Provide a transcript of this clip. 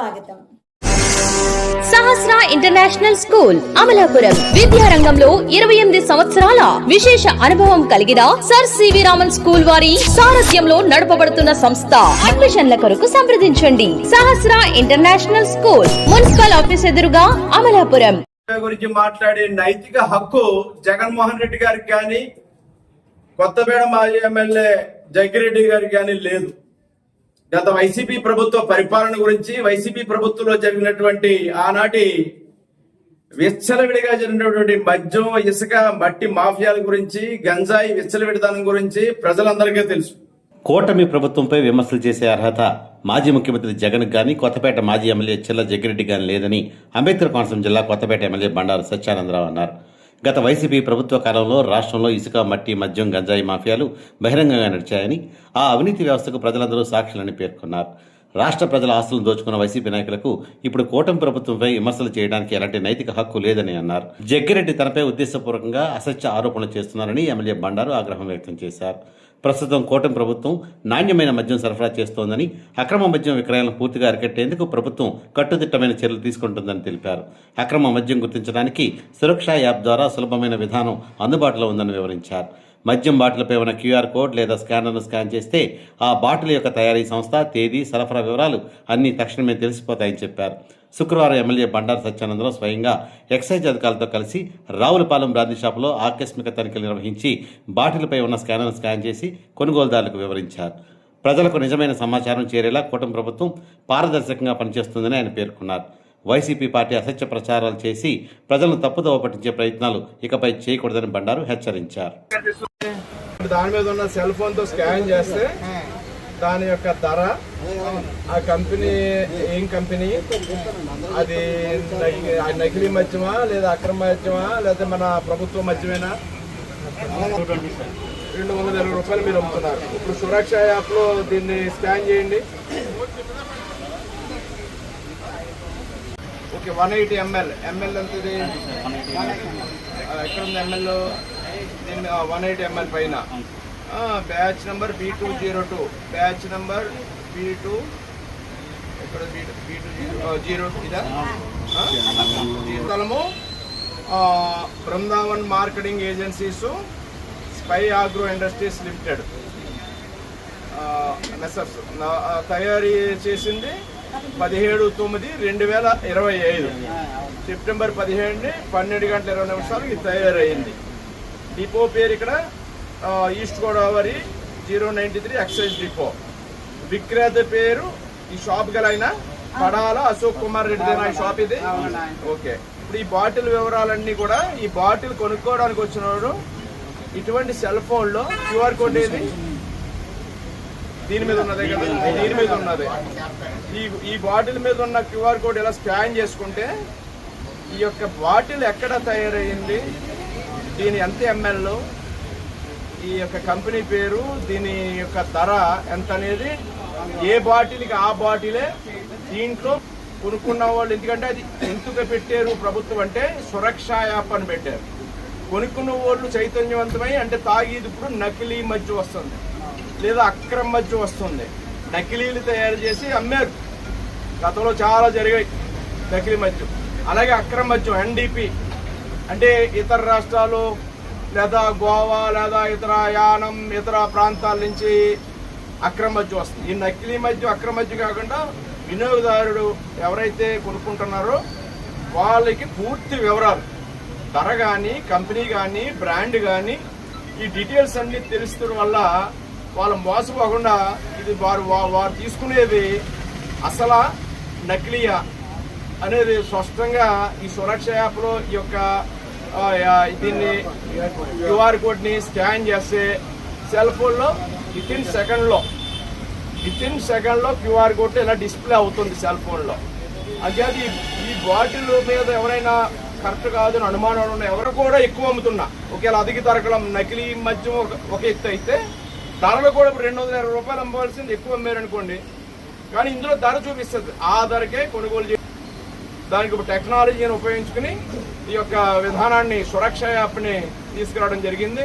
స్వాగతం. Sahasra international school Amalapuram. విద్యారంగంలో ఇరవై ఎనిమిది సంవత్సరాల విశేష అనుభవం కలిగిన సర్ సివి రామన్ స్కూల్ వారి సారథ్యంలో నడపబడుతున్న సంస్థ. అడ్మిషన్ల కొరకు సంప్రదించండి. Sahasra international school municipal office ఎదురుగా అమలాపురం. గురించి మాట్లాడే నైతిక హక్కు జగన్మోహన్ రెడ్డి గారికి కానీ కొత్తపేట మాజీ ఎమ్మెల్యే జగ్గిరెడ్డి గారికి కానీ లేదు. గత వైసీపీ ప్రభుత్వ పరిపాలన గురించి వైసీపీ ప్రభుత్వంలో జరిగినటువంటి ఆనాటి విచ్చలవిడిగా జరిగినటువంటి మద్యం ఇసుక మట్టి మాఫియాల గురించి గంజాయి విచ్చలవిడితనం గురించి ప్రజలందరికీ తెలుసు. కూటమి ప్రభుత్వంపై విమర్శలు చేసే అర్హత మాజీ ముఖ్యమంత్రి జగన్ గాని కొత్తపేట మాజీ ఎమ్మెల్యే చిల్ల జగ్గిరెడ్డి గాని లేదని అంబేద్కర్ కోనసీమ జిల్లా కొత్తపేట ఎమ్మెల్యే బండారు సత్యానందరావు అన్నారు. గత వైసీపీ ప్రభుత్వ కాలంలో రాష్ట్రంలో ఇసుక మట్టి మద్యం గంజాయి మాఫియాలు బహిరంగంగా నడిచాయని ఆ అవినీతి వ్యవస్థకు ప్రజలందరూ సాక్షులని పేర్కొన్నారు. రాష్ట్ర ప్రజల ఆస్తులను దోచుకున్న వైసీపీ నాయకులకు ఇప్పుడు కూటమి ప్రభుత్వంపై విమర్శలు చేయడానికి ఎలాంటి నైతిక హక్కు లేదని అన్నారు. జగ్గిరెడ్డి తనపై ఉద్దేశపూర్వకంగా అసత్య ఆరోపణలు చేస్తున్నారని ఎమ్మెల్యే బండారు ఆగ్రహం వ్యక్తం చేశారు. ప్రస్తుతం కూటమి ప్రభుత్వం నాణ్యమైన మద్యం సరఫరా చేస్తోందని అక్రమ మద్యం విక్రయాలను పూర్తిగా అరికట్టేందుకు ప్రభుత్వం కట్టుదిట్టమైన చర్యలు తీసుకుంటుందని తెలిపారు. అక్రమ మద్యం గుర్తించడానికి సురక్ష యాప్ ద్వారా సులభమైన విధానం అందుబాటులో ఉందని వివరించారు. మద్యం బాటిల్పై ఉన్న క్యూఆర్ కోడ్ లేదా స్కానర్ను స్కాన్ చేస్తే ఆ బాటిల్ యొక్క తయారీ సంస్థ తేదీ సరఫరా వివరాలు అన్నీ తక్షణమే తెలిసిపోతాయని చెప్పారు. శుక్రవారం ఎమ్మెల్యే బండారు సత్యానందరావు స్వయంగా ఎక్సైజ్ అధికారులతో కలిసి రావులపాలెం బ్రాందీ షాపులో ఆకస్మిక తనిఖీలు నిర్వహించి బాటిల్పై ఉన్న స్కానర్ను స్కాన్ చేసి కొనుగోలుదారులకు వివరించారు. ప్రజలకు నిజమైన సమాచారం చేరేలా కూటమి ప్రభుత్వం పారదర్శకంగా పనిచేస్తుందని ఆయన పేర్కొన్నారు. వైసీపీ పార్టీ అసత్య ప్రచారాలు చేసి ప్రజలను తప్పుదోవ పట్టించే ప్రయత్నాలు ఇకపై చేయకూడదని బండారు హెచ్చరించారు. దాని మీద ఉన్న సెల్ ఫోన్తో స్కాన్ చేస్తే దాని యొక్క ధర ఆ కంపెనీ ఏం కంపెనీ? అది నకిలీ మద్యమా లేదా అక్రమ మద్యమా లేదా మన ప్రభుత్వ మద్యమేనా రెండు వందల ఇరవై రూపాయలు మీరు అమ్ముతున్నారు. ఇప్పుడు సురక్ష యాప్లో దీన్ని స్కాన్ చేయండి. Okay one eighty ML. ML ఎంత ఇది ఎక్కడ ఉంది ఎంఎల్? వన్ ఎయిటీ ఎంఎల్ పైన. Batch number B two zero two batch number B two ఎక్కడ B two B two zero zero ఇదా? ఆ, Brindavan marketing agencies spy agro industries limited. Messrs తయారీ చేసింది పదిహేడు తొమ్మిది రెండు వేల ఇరవై ఐదు. సెప్టెంబర్ పదిహేడుని పన్నెండు గంటల ఇరవై నిమిషాలు ఇది తయారైంది. డిపో పేరు ఇక్కడ east Godavari zero ninety three excise depot. విక్రేత పేరు ఈ షాప్ గల ఆయన. పడాల అశోక్ కుమార్ రెడ్డి ఈ షాప్ ఇది. ఓకే. ఇప్పుడు ఈ బాటిల్ వివరాలన్నీ కూడా ఈ బాటిల్ కొనుక్కోవడానికి వచ్చినవాడు ఇటువంటి సెల్ ఫోన్లో క్యూఆర్ కోడ్ ఏది? దీని మీద ఉన్నదే కదా? దీని మీద ఉన్నది. ఈ ఈ బాటిల్ మీద ఉన్న క్యూఆర్ కోడ్ ఇలా స్కాన్ చేసుకుంటే ఈ యొక్క బాటిల్ ఎక్కడ తయారైంది? దీని ఎంత ఎంఎల్ ఈ యొక్క కంపెనీ పేరు దీని యొక్క ధర ఎంత అనేది ఏ బాటిల్కి ఆ బాటిలే దీంట్లో కొనుక్కున్న వాళ్ళు. ఎందుకంటే అది ఎందుకు పెట్టారు ప్రభుత్వం అంటే సురక్ష యాప్ అని పెట్టారు. కొనుక్కున్న వాళ్ళు చైతన్యవంతమై అంటే తాగేది ఇప్పుడు నకిలీ మధ్య వస్తుంది. లేదా అక్రమ మధ్య వస్తుంది. నకిలీలు తయారు చేసి అమ్మారు. గతంలో చాలా జరిగాయి నకిలీ మధ్య. అలాగే అక్రమ మధ్య ఎన్డీపీ అంటే ఇతర రాష్ట్రాలు లేదా గోవా లేదా ఇతర యానం ఇతర ప్రాంతాల నుంచి అక్రమ వస్తుంది. ఈ నకిలీ మధ్య అక్రమ కాకుండా వినియోగదారుడు ఎవరైతే కొనుక్కుంటున్నారో వాళ్ళకి పూర్తి వివరాలు. ధర కానీ కంపెనీ కానీ బ్రాండ్ కానీ ఈ డీటెయిల్స్ అన్ని తెలుస్తున్న వల్ల వాళ్ళు మోసపోకుండా ఇది వారు వారు తీసుకునేది అసలా నకిలీయా అనేది స్పష్టంగా ఈ సురక్ష యాప్లో ఈ యొక్క దీన్ని క్యూఆర్ కోడ్ని స్కాన్ చేస్తే సెల్ ఫోన్లో విత్ ఇన్ సెకండ్లో విత్ ఇన్ సెకండ్లో క్యూఆర్ కోడ్ ఇలా డిస్ప్లే అవుతుంది సెల్ ఫోన్లో. అది ఈ బాటిల్ మీద ఎవరైనా కరెక్ట్ కాదని అనుమానాలు ఉన్నాయి ఎవరు కూడా ఎక్కువ అమ్ముతున్నా. ఒకవేళ అధిక ధరకలం నకిలీ మద్యం ఒక ఒక ఎత్తు అయితే ధరలు కూడా ఇప్పుడు రెండు వందల ఇరవై రూపాయలు అమ్మవలసింది ఎక్కువ అమ్మారనుకోండి. కానీ ఇందులో ధర చూపిస్తుంది. ఆ ధరకే కొనుగోలు దానికి ఒక టెక్నాలజీని ఉపయోగించుకుని ఈ యొక్క విధానాన్ని సురక్ష యాప్ని తీసుకురావడం జరిగింది.